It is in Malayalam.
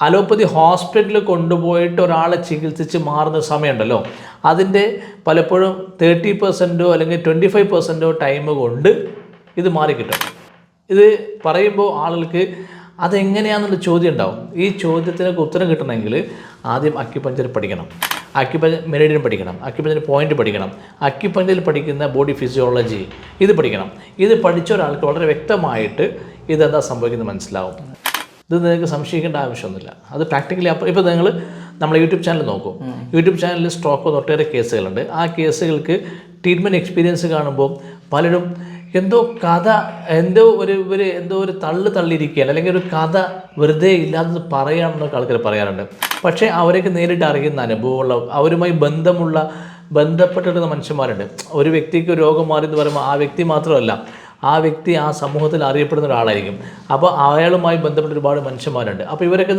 അലോപ്പതി ഹോസ്പിറ്റലിൽ കൊണ്ടുപോയിട്ട് ഒരാളെ ചികിത്സിച്ച് മാറുന്ന സമയമുണ്ടല്ലോ. അതിന്റെ പലപ്പോഴും തേർട്ടി പെർസെന്റോ അല്ലെങ്കിൽ ട്വന്റി ഫൈവ് പെർസെന്റോ ടൈം കൊണ്ട് ഇത് മാറിക്കിട്ടും. ഇത് പറയുമ്പോൾ ആളുകൾക്ക് അതെങ്ങനെയാണെന്നുള്ള ചോദ്യം ഉണ്ടാവും. ഈ ചോദ്യത്തിനൊക്കെ ഉത്തരം കിട്ടണമെങ്കിൽ ആദ്യം അക്യുപഞ്ചർ പഠിക്കണം. അക്യുപഞ്ചർ മെറിഡിയൻ പഠിക്കണം. അക്യുപഞ്ചർ പോയിന്റ് പഠിക്കണം. അക്യുപഞ്ചറിൽ പഠിക്കുന്ന ബോഡി ഫിസിയോളജി ഇത് പഠിക്കണം. ഇത് പഠിച്ച ഒരാൾക്ക് വളരെ വ്യക്തമായിട്ട് ഇതെന്താ സംഭവിക്കുന്നത് മനസ്സിലാവും. ഇത് നിങ്ങൾക്ക് സംശയിക്കേണ്ട ആവശ്യമൊന്നുമില്ല. അത് പ്രാക്ടിക്കലി അപ്പോൾ ഇപ്പോൾ നിങ്ങൾ നമ്മളെ യൂട്യൂബ് ചാനൽ നോക്കും. യൂട്യൂബ് ചാനലിൽ സ്ട്രോക്ക് ഒട്ടേറെ കേസുകളുണ്ട്. ആ കേസുകൾക്ക് ട്രീറ്റ്മെന്റ് എക്സ്പീരിയൻസ് കാണുമ്പോൾ പലരും എന്തോ കഥ എന്തോ ഒരു ഒരു എന്തോ ഒരു തള്ളു തള്ളിയിരിക്കുകയാണ്. അല്ലെങ്കിൽ ഒരു കഥ വെറുതെ ഇല്ലാത്തത് പറയാണെന്നൊക്കെ ആൾക്കാർ പറയാറുണ്ട്. പക്ഷേ അവരൊക്കെ നേരിട്ട് അറിയുന്ന അനുഭവമുള്ള അവരുമായി ബന്ധമുള്ള ബന്ധപ്പെട്ടിരുന്ന മനുഷ്യന്മാരുണ്ട്. ഒരു വ്യക്തിക്ക് രോഗം മാറി എന്ന് പറയുമ്പോൾ ആ വ്യക്തി മാത്രമല്ല ആ വ്യക്തി ആ സമൂഹത്തിൽ അറിയപ്പെടുന്ന ഒരാളായിരിക്കും. അപ്പോൾ അയാളുമായി ബന്ധപ്പെട്ട ഒരുപാട് മനുഷ്യന്മാരുണ്ട്. അപ്പോൾ ഇവരൊക്കെ